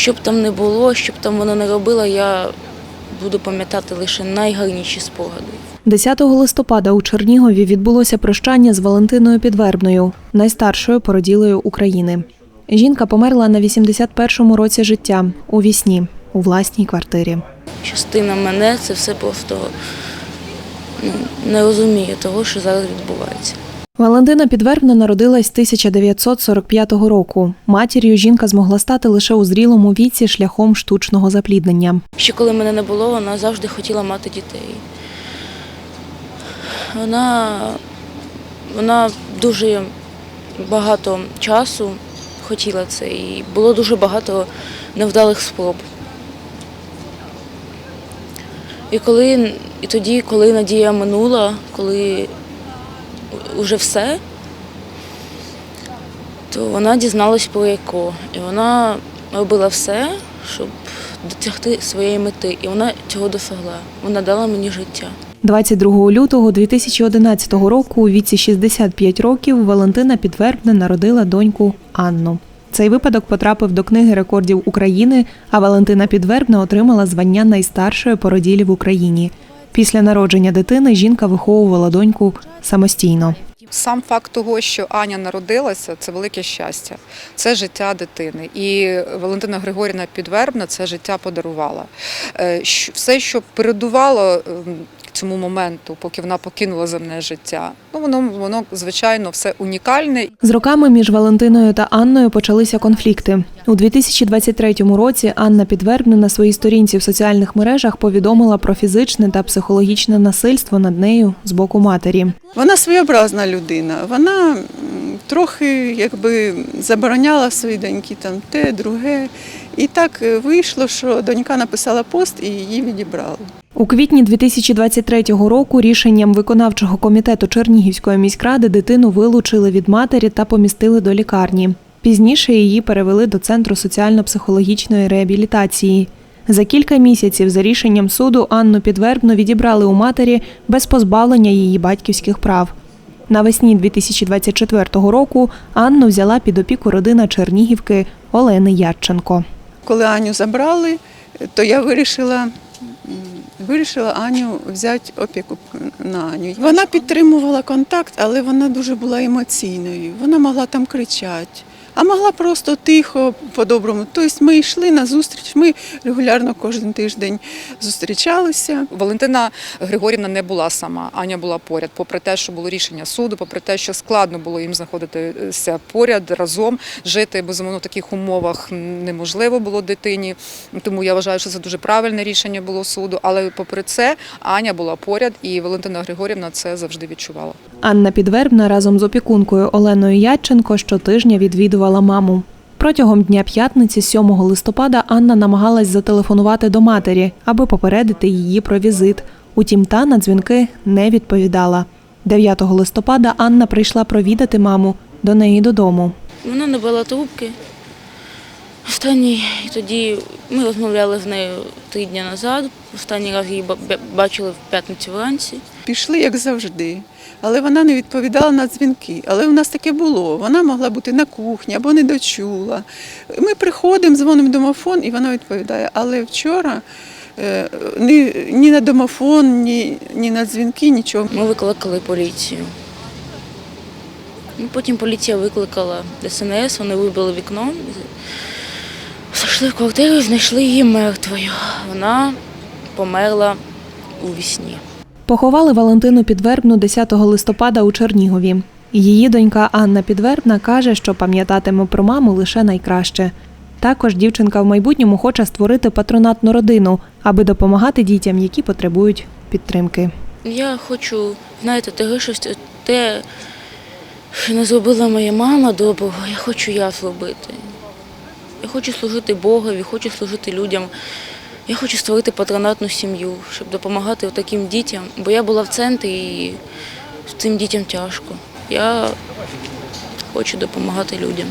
Що б там не було, що б там вона не робила, я буду пам'ятати лише найгарніші спогади. 10 листопада у Чернігові відбулося прощання з Валентиною Підвербною, найстаршою породілою України. Жінка померла на 81-му році життя у вісні у власній квартирі. Частина мене це все просто ну, не розуміє того, що зараз відбувається. Валентина Підвербна народилась 1945 року. Матір'ю жінка змогла стати лише у зрілому віці шляхом штучного запліднення. Ще коли мене не було, вона завжди хотіла мати дітей. Вона, вона дуже багато часу хотіла це, і було дуже багато невдалих спроб. І коли і тоді, коли надія минула, коли вже все, то вона дізналась про ЕКО. І вона робила все, щоб досягти своєї мети. І вона цього досягла. Вона дала мені життя. 22 лютого 2011 року у віці 65 років Валентина Підвербна народила доньку Анну. Цей випадок потрапив до книги рекордів України, а Валентина Підвербна отримала звання найстаршої породілі в Україні. Після народження дитини жінка виховувала доньку самостійно. Сам факт того, що Аня народилася, це велике щастя, це життя дитини. І Валентина Григорівна Підвербна це життя подарувала. Е, Все, що передувало ем, цьому моменту, поки вона покинула земне життя, ну воно воно звичайно все унікальне. З роками між Валентиною та Анною почалися конфлікти. У 2023 році Анна Підвербна на своїй сторінці в соціальних мережах повідомила про фізичне та психологічне насильство над нею з боку матері. Вона своєобразна людина. Вона трохи якби забороняла своїй доньки там те, друге. І так е, вийшло, що донька написала пост і її відібрали. У квітні 2023 року рішенням виконавчого комітету Чернігівської міськради дитину вилучили від матері та помістили до лікарні. Пізніше її перевели до центру соціально-психологічної реабілітації. За кілька місяців за рішенням суду Анну Підвербну відібрали у матері без позбавлення її батьківських прав. Навесні 2024 року Анну взяла під опіку родина Чернігівки Олени Ядченко. Коли Аню забрали, то я вирішила. Вирішила Аню взяти опіку на Аню. Вона підтримувала контакт, але вона дуже була емоційною. Вона могла там кричати, а могла просто тихо, по-доброму. Тобто ми йшли на зустріч, ми регулярно кожен тиждень зустрічалися. Валентина Григорівна не була сама, Аня була поряд. Попри те, що було рішення суду, попри те, що складно було їм знаходитися поряд разом, жити безумовно в таких умовах неможливо було дитині. Тому я вважаю, що це дуже правильне рішення було суду. Але попри це, Аня була поряд, і Валентина Григорівна це завжди відчувала. Анна Підвербна разом з опікункою Оленою Ядченко щотижня відвідувала маму. Протягом дня п'ятниці, 7 листопада, Анна намагалась зателефонувати до матері, аби попередити її про візит. Утім, та на дзвінки не відповідала. 9 листопада Анна прийшла провідати маму до неї додому. Вона не брала трубки. Останній, тоді ми розмовляли з нею три дні назад. Останній раз її бачили в п'ятницю вранці. Пішли, як завжди. Але вона не відповідала на дзвінки. Але у нас таке було. Вона могла бути на кухні або не дочула. Ми приходимо, дзвонимо домофон, і вона відповідає. Але вчора е, ні, ні на домофон, ні, ні на дзвінки, нічого. Ми викликали поліцію. Ну, Потім поліція викликала ДСНС, вони вибили вікно, зайшли в квартиру і знайшли її мертвою. Вона померла у вісні. Поховали Валентину Підвербну 10 листопада у Чернігові. Її донька Анна Підвербна каже, що пам'ятатиме про маму лише найкраще. Також дівчинка в майбутньому хоче створити патронатну родину, аби допомагати дітям, які потребують підтримки. Я хочу, знаєте, те, щось те, що не зробила моя мама доброго, я хочу я зробити. Я хочу служити Богові, хочу служити людям. Я хочу створити патронатну сім'ю, щоб допомагати таким дітям. Бо я була в центрі і цим дітям тяжко. Я хочу допомагати людям.